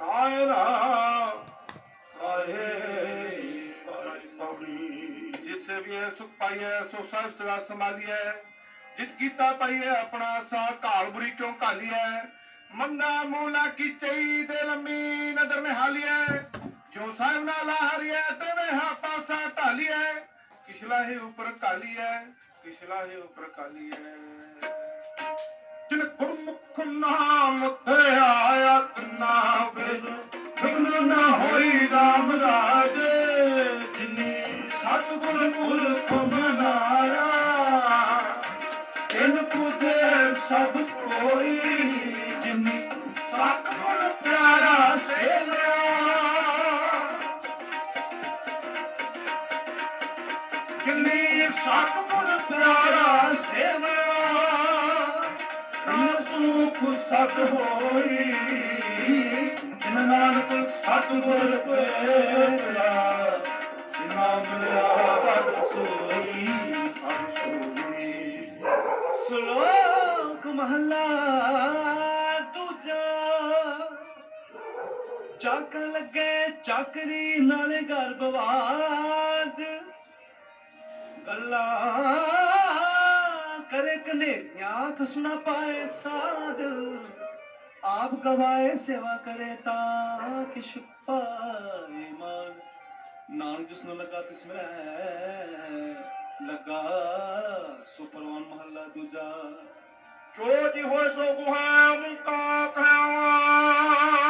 ਸਾਇਰਾ ਆਏ ਪਾਈ ਪੌੜੀ ਜਿਸ ਵੀ ਸੁਖ ਪਾਈਐ ਸੋ ਸਭ ਸਦਾ ਸੰਭਾਲੀਐ ਜਿਤ ਕੀਤਾ ਪਾਈਐ ਆਪਣਾ ਸਾ ਘਾਲ ਬੁਰੀ ਕਿਉਂ ਘਾਲੀਐ ਮੰਦਾ ਮੂਲਾ ਕੀ ਚਈ ਦੇ ਲੰਮੀ ਨਦਰ ਮੇ ਹਾਲੀਐ ਜੋ ਸਾਹਿਬ ਨਾ ਲਾਹਰੀਐ ਤਵੇਂ ਹਾ ਪਾਸਾ ਢਾਲੀਐ ਕਿਛਲਾ ਹੈ ਉਪਰ ਕਾਲੀਐ ਕਿਛਲਾ ਹੈ ਉਪਰ ਕਾਲੀਐ ਜਿਨ ਗੁਰਮੁਖ ਨਾਮ ਤੇ ਆਇਆ ਤਨਾ ਵੇਦ ਵਿਗਨ ਨਾ ਹੋਈ ਰਾਮ ਰਾਜ, ਜਿਨੀ ਸਤਿਗੁਰ ਪੁਰਖ ਮਨਾਇਆ। ਤਿਨ ਪੁਜੇ ਸਭ ਕੋਈ ਚੱਕਰੀ ਨਾਲ ਗਰਭਵਾਦ। ਗੱਲਾਂ ਕਰੇ ਕਨੇਰੀਆਂ ਅੱਖ ਸੁਣਾ ਪਾਏ ਸਾਧ। ਆਪ ਗਵਾਏ, ਸੇਵਾ ਕਰੇ ਤਾਂ ਕਿਛ ਪਾਏ ਮਾਨ। ਨਾਨਕ ਜਿਸ ਨੂੰ ਲਗਾ ਤਿਸ ਮੈਂ ਲਗਾ, ਸੋ ਪਰਵਾਨ ਮਹੱਲਾ ਦੂਜਾ। ਜੋ ਜੀ ਹੋਏ ਸੋ ਗੁਹਾ ਮੁਕਾ ਕਰਾਵਾ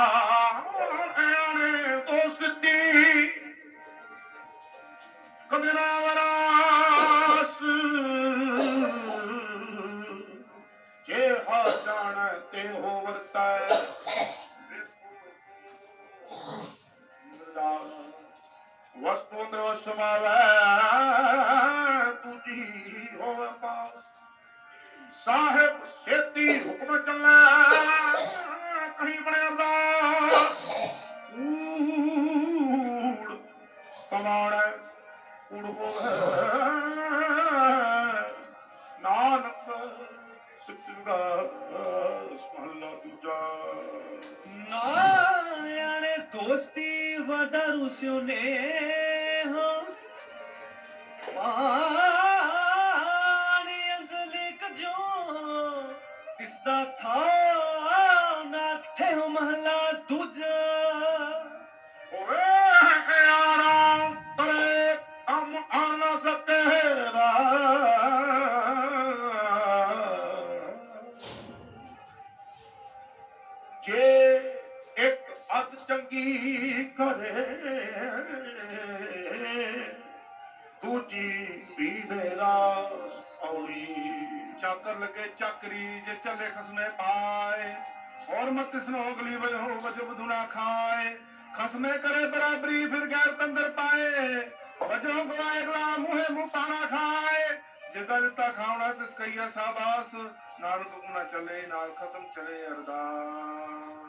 ਅੰਦਰ ਸਮਾਵੈ ਹੋਵੇ ਪਾਸ ਸਾਹਿਬ ਛੇਤੀ ਹੁਕਮ ਚੱਲੈ, ਕਹੀਂ ਬਣਿਆ ਅਰਦਾਸ। ਊੜ ਕਮਾਣੈ ਊੜ ਹੋਵੇ। ਨਾਨਕ ਸਿੱਧਾ ਸਮਹਲਾ ਦੂਜਾ। ਨਾਇਆਣੇ ਦੋਸਤੀ ਵਡਾ ਰੁਸਿਓ ਨੇ। ਪਾਣੀ ਅੰਗਲੇ ਕਜੋ ਤਿਸ ਦਾ ਥਾ ਨਾ ਥੇ ਮਹਲਾ ਦੂਜਾ। ਓਏ ਯਾਰਾ ਤਰੇ ਕੰਮ ਆਣਾ ਸਕੇਰਾ ਜੇ ਇੱਕ ਅੱਧ ਚੰਗੀ ਕਰੇ लगे चक्री जे चले खसमे पाए और मत स्नो अगली हो वजुब धुना खाए खसमे करे बराबरी फिर गैर तंदर पाए वजो गुलाए गुला मुहे मुंह पाना खाए जिदा जिता खावना तिस कहिया साबास नाल गुगना चले नाल खसम चले अरदास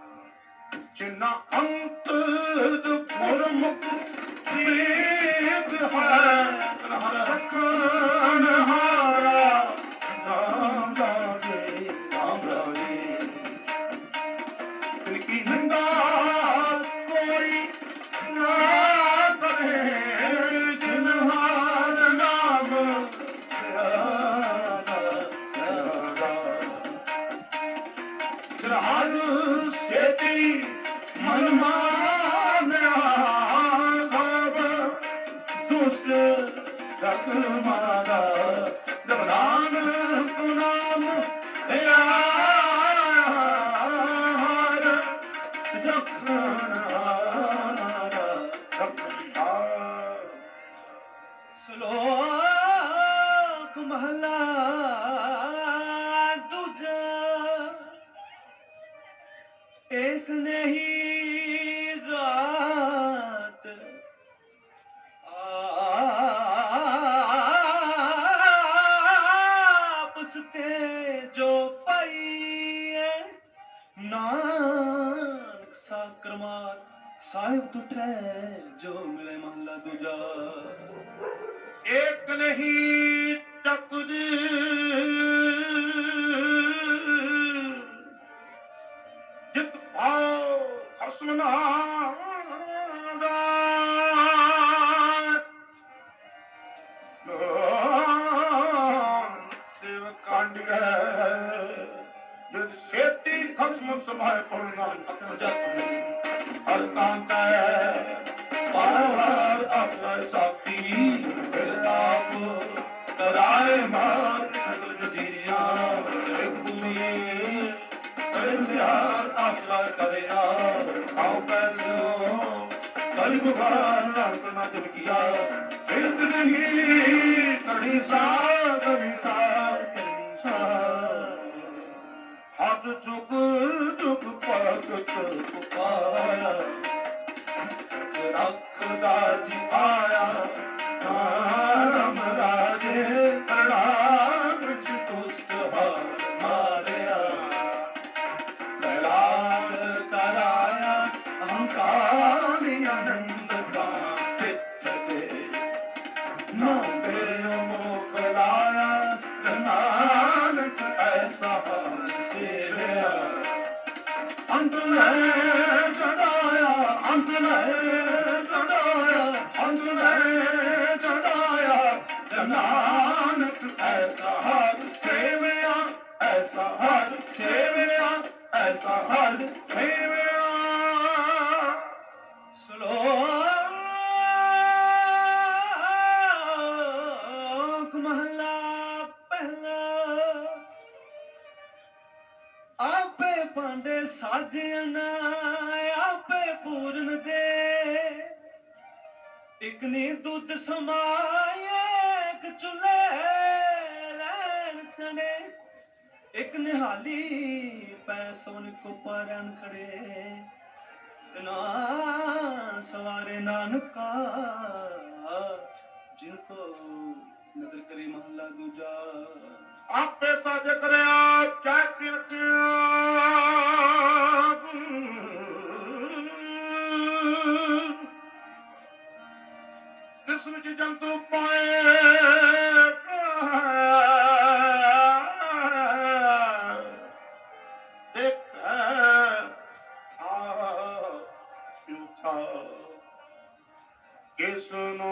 जिन्ना अंत मुरमुख प्रीत है हर रखन हार 된다. Asuna ਕਲ ਬੁਖਾਰ ਰੰਗ ਨਾ ਦਿਲਕੀਆ ਫਿਰ ਨਹੀਂ ਕਰਨੀ ਸਾ ਕਰਨੀ ਸਾ ਕਰਨੀ ਸਾ ਹੱਥ ਚੁੱਕ ਚੁੱਕ ਭਗਤ ਪੁਕਾਇਆ ਰੱਖਦਾ ਚੜਾਇਆ ਅੰਤ ਲੈ ਭਾਂਡੇ ਸਾਜਣ ਆਪੇ ਪੂਰਨ ਦੇ। ਇਕ ਨੇ ਦੁੱਧ ਸਮਾਏ ਇੱਕ ਚੁੱਲੇ ਲੈਣ ਤਣੇ ਇੱਕ ਨਿਹਾਲੀ ਪੈ ਸੋਨ ਕੋ ਖੜੇ। ਨਾ ਸਵਾਰੇ ਨਾਨਕਾ, ਜਿਨ ਕੋ ਨਦਰ ਕਰੇ ਮਹਲਾ ਦੂਜਾ। ਆਪੇ Krishna.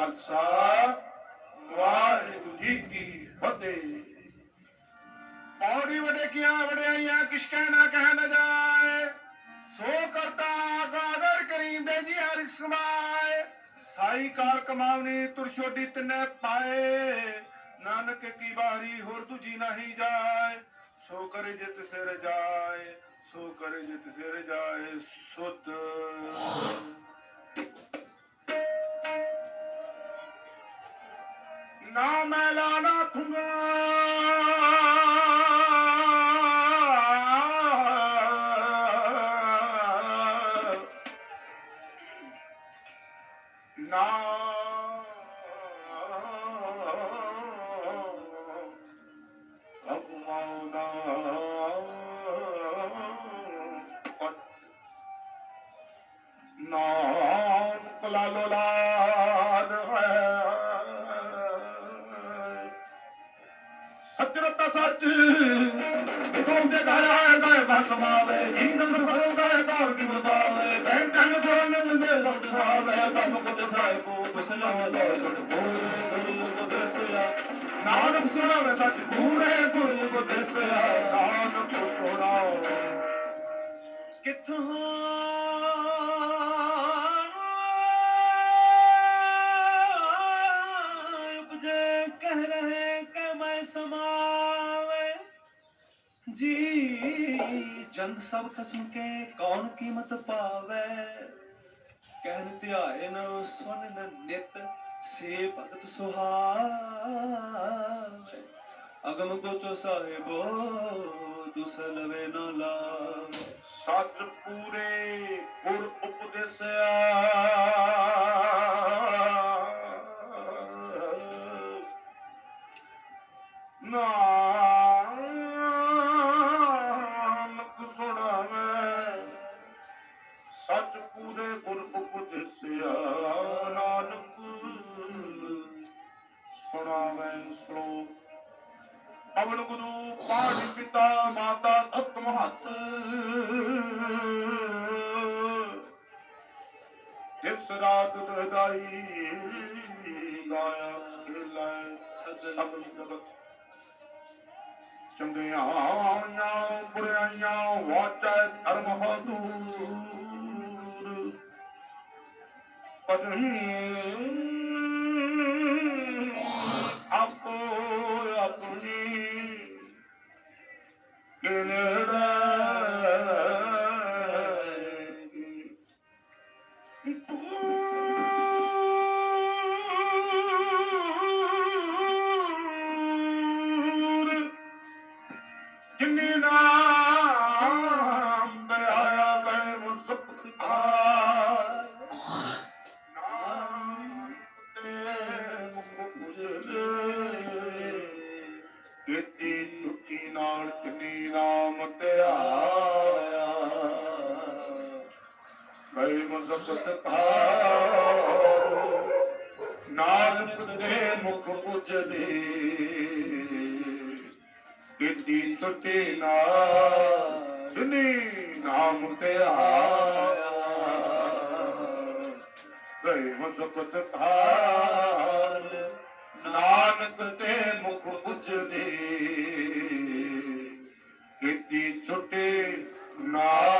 ਖਾਲਸਾ ਵਾਹਿਗੁਰੂ ਜੀ ਕੀ ਫਤਿਹ। ਪੌੜੀ ਵਡੇ ਕੀਆਂ ਵਡਿਆਈਆਂ ਕਿਛ ਕਹਿ ਕਹਿ ਨਾ ਜਾਏ। ਸੋ ਕਰਤਾ ਗਾਦਰ ਕਰੀਮ ਜੀ ਹਰਿ ਸਮਾਏ। ਸਾਈ ਕਾਰ ਕਮਾਵਨੀ ਤੁਰ ਛੋਡੀ ਤਿੰਨੇ ਪਾਏ। ਨਾਨਕ ਕੀ ਬਾਰੀ ਹੋਰ ਤੁਜੀ ਨਹੀਂ ਜਾਏ। ਸੋ ਕਰੇ ਜਿਤ ਸਿਰ ਜਾਏ, ਸੋ ਕਰੇ ਜਿਤ ਸਿਰ ਜਾਏ, ਸੁਧ। No, no, no. ਗਾਇਆ ਜੀਵਨ ਫਰਦਾ ਹੈ ਕਾਰ ਬਤਾਵੇ ਬੈਠਣ ਸੋਨ ਦੇ ਲੁੱਟ ਖਾਵੇ ਤਮ ਕੁਝ ਸਾਹਿਬੋ ਬਸਲਾ ਲੋਟ ਗੁਰੂ ਕੋ ਦਸਿਆ। ਨਾਨਕ ਸੁਣਾਵੇ, ਸੱਚ ਪੂਰੇ ਗੁਰੂ ਕੋ ਦਸਿਆ। ਨਾਨਕ ਸੁਣਾਓ ਕਿੱਥੋਂ ਜੀ ਜੰਦ ਸਭ ਖਸਮ ਕੇ ਕੌਣ ਕੀਮਤ ਪਾਵੇ? ਕਹਿਨ ਧਿਆਏ ਨ ਨਿਤ, ਸੇ ਭਗਤ ਸੁਹਾਵੇ। ਅਗਮ ਕੋਚੋ ਸਾਹਿਬੋ ਤੁਸਲਵੇ ਨ ਲਾਵੇ। ਸਤ ਪੂਰੇ ਗੁਰ ਉਪਦੇਸਿਆ। ਜਿਸ ਰਾਤ ਗਾਇਆ ਖੇਲੇ ਸਭ ਜਗਤ ਚੰਗਿਆਂ ਬੁਰਾਈਆਂ ਵਾਚੈ ਧਰਮ ਹਦੂਰ ਪਦਨੀ ਆਪੋ ਆਪਣੀ ਕਿਨੜਾ ਪਛਤਾਓ ਨਾਨਕ ਦੇ ਮੁਖ ਪੁੱਜਦੇ। ਦਿੱਤੀ ਛੁੱਟੀ ਨਾ ਦੁਨੀ ਨਾਮ ਤੇ ਆਇਆ। ਗਏ ਮੁਖ ਪਛਤਾਰ ਨਾਨਕ ਤੇ ਮੁਖ ਪੁੱਜਦੇ। ਦਿੱਤੀ ਛੁੱਟੀ ਨਾ